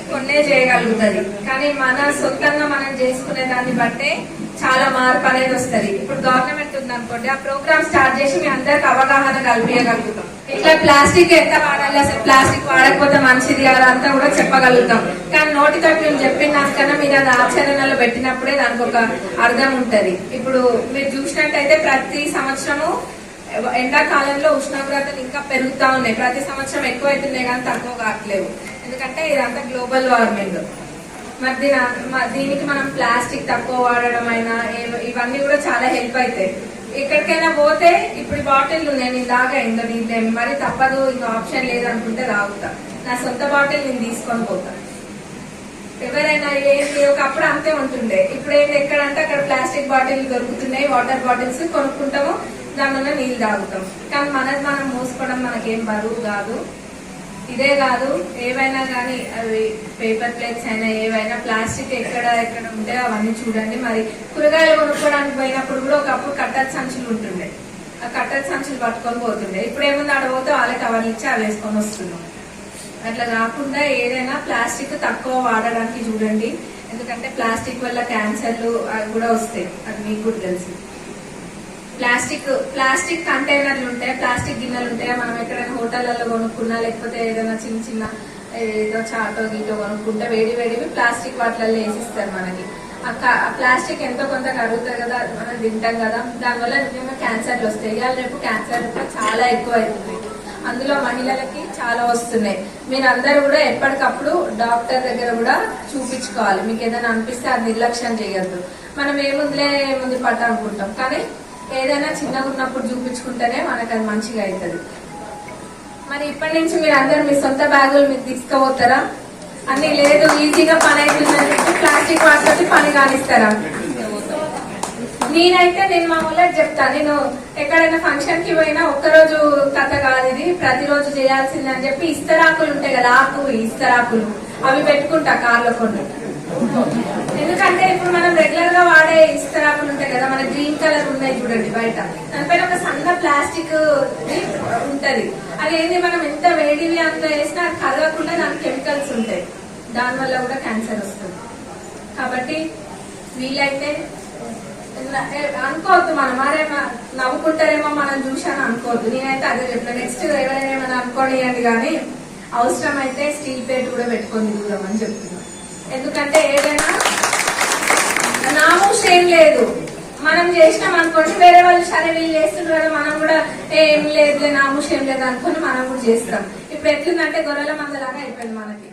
బట్టి కొన్నే చేయగలుగుతుంది. కానీ మన సొంతంగా మనం చేసుకునే దాన్ని బట్టే చాలా మార్పు అనేది వస్తుంది. ఇప్పుడు గవర్నమెంట్ ఉందనుకోండి ఆ ప్రోగ్రామ్ స్టార్ట్ చేసి మీ అందరికి అవగాహన కల్పించగలుగుతాం. ఇట్లా ప్లాస్టిక్ ఎంత వాడాలి అసలు? ప్లాస్టిక్ వాడకపోతే మంచిది అదంతా కూడా చెప్పగలుగుతాం. కానీ నోటితో మేము చెప్పిన మీరు అది ఆచరణలో పెట్టినప్పుడే దానికి ఒక అర్థం ఉంటుంది. ఇప్పుడు మీరు చూసినట్టయితే ప్రతి సంవత్సరము ఎండాకాలంలో ఉష్ణోగ్రతలు ఇంకా పెరుగుతా ఉన్నాయి. ప్రతి సంవత్సరం ఎక్కువ అవుతున్నాయి కానీ తక్కువ కావట్లేవు. ఎందుకంటే ఇదంతా గ్లోబల్ వార్మింగ్. మరి దీని దీనికి మనం ప్లాస్టిక్ తక్కువ వాడడం అయినా ఇవన్నీ కూడా చాలా హెల్ప్ అవుతాయి ఎక్కడికైనా పోతే ఇప్పుడు బాటిల్ ఉన్నాయి నేను దాగా ఇంకా నీళ్ళు మరి తప్పదు ఇంకా ఆప్షన్ లేదనుకుంటే రాగుతా నా సొంత బాటిల్ నేను తీసుకొని పోతా. ఎవరైనా ఏంటి ఒకప్పుడు అంతే ఉంటుండే. ఇప్పుడు ఏంటి ఎక్కడంటే అక్కడ ప్లాస్టిక్ బాటిల్ దొరుకుతున్నాయి వాటర్ బాటిల్స్ కొనుక్కుంటాము దానివల్ల నీళ్ళు తాగుతాం. కానీ మనది మనం మోసుకోవడం మనకేం బరువు కాదు. ఇదే కాదు ఏవైనా కానీ అవి పేపర్ ప్లేట్స్ అయినా ఏవైనా ప్లాస్టిక్ ఎక్కడ ఎక్కడ ఉంటే అవన్నీ చూడండి. మరి కూరగాయలు కొనుక్కోవడానికి పోయినప్పుడు కూడా ఒకప్పుడు కట్టర్ సంచులు ఉంటుండే. ఆ కట్టర్ సంచులు పట్టుకొని పోతుండే. ఇప్పుడు ఏముంది? ఆడ పోతే వాళ్ళకి కవర్లు ఇచ్చి అవి వేసుకొని వస్తున్నాం అట్లా కాకుండా ఏదైనా ప్లాస్టిక్ తక్కువ వాడడానికి చూడండి. ఎందుకంటే ప్లాస్టిక్ వల్ల క్యాన్సర్లు అవి కూడా వస్తాయి. అది మీకు కూడా తెలుసు. ప్లాస్టిక్ ప్లాస్టిక్ కంటైనర్లు ఉంటాయి ప్లాస్టిక్ గిన్నెలు ఉంటాయి. మనం ఎక్కడైనా హోటళ్ళలో కొనుక్కున్నా లేకపోతే ఏదైనా చిన్న చిన్న ఏదో చాటో గీటో కొనుక్కుంటే వేడి వేడివి ప్లాస్టిక్ వాటిలలో వేసిస్తారు మనకి. ఆ ప్లాస్టిక్ ఎంతో కొంత కరుగుతుంది కదా మనం తింటాం కదా దానివల్ల నిజంగా క్యాన్సర్లు వస్తాయి. ఇవాళ రేపు క్యాన్సర్ కూడా చాలా ఎక్కువ అవుతుంది అందులో మహిళలకి చాలా వస్తున్నాయి. మీరు అందరూ కూడా ఎప్పటికప్పుడు డాక్టర్ దగ్గర కూడా చూపించుకోవాలి. మీకు ఏదైనా అనిపిస్తే అది నిర్లక్ష్యం చేయొద్దు. మనం ఏముందిలే ఏముంది పట్ట అనుకుంటాం. కానీ ఏదైనా చిన్నగా ఉన్నప్పుడు చూపించుకుంటేనే మనకు అది మంచిగా అవుతుంది. మరి ఇప్పటి నుంచి మీరు అందరు మీ సొంత బ్యాగులు మీరు తీసుకుపోతారా? అన్ని లేదు ఈజీగా పని అవుతుందని చెప్పి ప్లాస్టిక్ వాటితో పని కానిస్తారా? నేనైతే నేను మా ఊళ్ళకి చెప్తా నేను ఎక్కడైనా ఫంక్షన్కి పోయినా ఒక్కరోజు కథ కాదు ఇది ప్రతిరోజు చేయాల్సిందని చెప్పి ఇస్తరాకులు ఉంటాయి కదా ఆకు ఇస్తరాకులు. అవి పెట్టుకుంటా కార్లో కొన్ని. ఎందుకంటే ఇప్పుడు మనం రెగ్యులర్గా వాడే ఇస్తరాకులు ఉంటాయి కదా మన గ్రీన్ కలర్ ఉన్నాయి చూడండి బయట. దానిపైన ఒక సన్న ప్లాస్టిక్ ఉంటది. అది ఏంది మనం ఎంత వేడివి అంత వేసినా అది దాని కెమికల్స్ ఉంటాయి. దాని వల్ల కూడా క్యాన్సర్ వస్తుంది. కాబట్టి వీలైతే అనుకోవద్దు మనం. మరేమో నవ్వుకుంటారేమో మనం చూశాను అనుకోవద్దు. నేనైతే అదే చెప్పాను. నెక్స్ట్ ఎవరైనా ఏమైనా అనుకోనియండి కానీ అవసరమైతే స్టీల్ ప్లేట్ కూడా పెట్టుకొని దూరం చెప్తున్నాం. ఎందుకంటే ఏదైనా నామూష్ ఏం లేదు. మనం చేసినాం అనుకోండి వేరే వాళ్ళు సరే వీళ్ళు చేస్తున్నారు కదా మనం కూడా ఏం లేదులే నామూష్ ఏం లేదు అనుకుని మనం కూడా చేస్తాం. ఇప్పుడు ఎట్లుందంటే గొర్రెల మందలాగా అయిపోయింది మనకి.